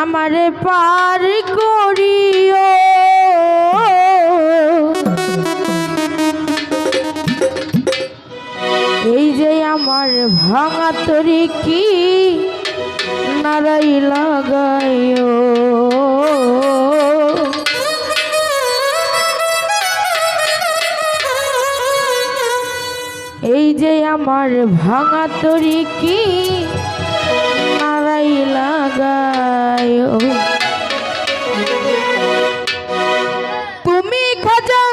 আমারে পার করিও। এই যে আমার ভাঙা তরি কি নারাই লাগাইও। এই যে আমার ভাঙা তরি কি নারাই লাগায় তুমি খাজা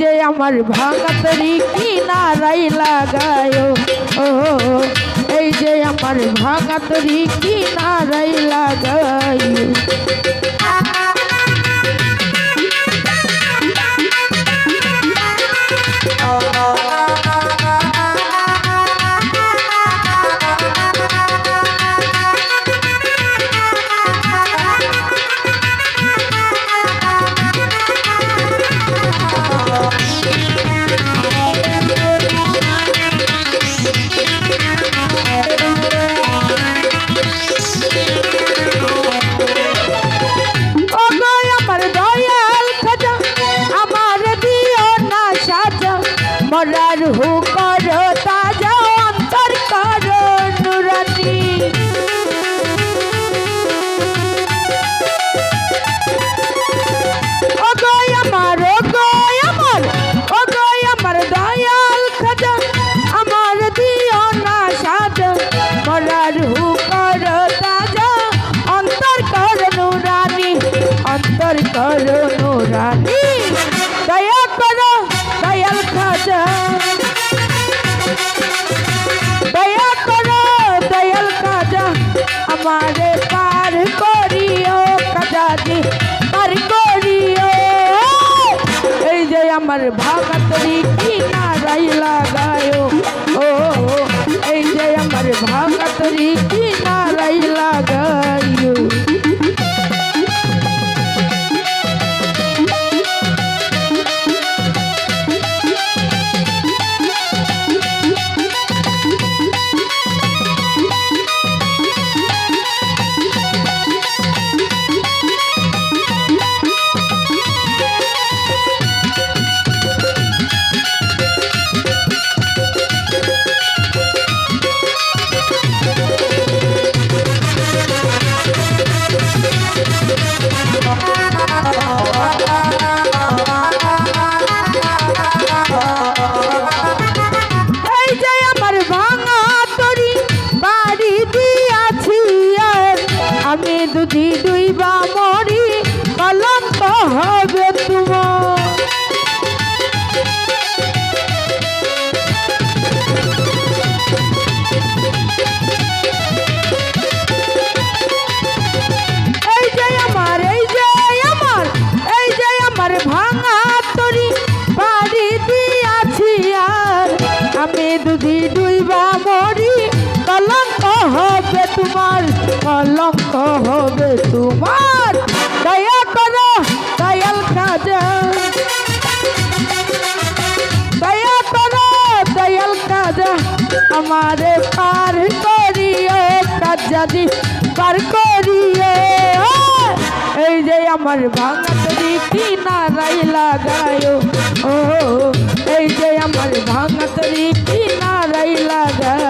যে আমার ভাঙাতরি কিনারাই লাগায়। ও এই যে আমার ভাঙাতরি কিনারাই লাগায়। করো নুরানি দয়া করো, দয়াল খাজা। দয়া করো, দয়াল খাজা। আমারে পার করিও খাজাজি পার করিও। এই যে আমার ভাগাতরি কি নারাই লাগায়। ও, এই যে আমার ভাগাতরি কি নারাই হবে তোমার দয়া করো দয়াল কাজা দয়া করো দয়াল কাজা আমারে পার করিও কাজাদি পার করিও এই যে আমার ভাঙা তরি কি নারাই লাগায় ও এই যে আমার ভাঙা তরি কি নারাই লাগায়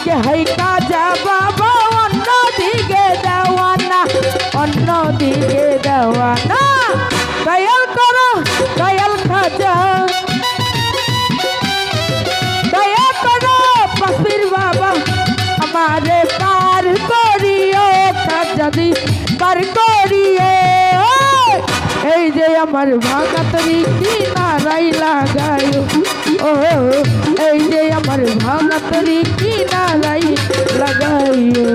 একদিকে হাই কাজা বাবা, অন্যদিকে দেওয়ানা অন্যদিকে দেওয়ানা। দয়াল করো, দয়াল খাজা। দয়া করো, পাপির বাবা, আমারে পার করিও যদি পার করিও। এই যে আমার ভাগাতরি কি নারাই লাগাই ও এই যে আমার ভাগাতরি কি নারাই লাগাইও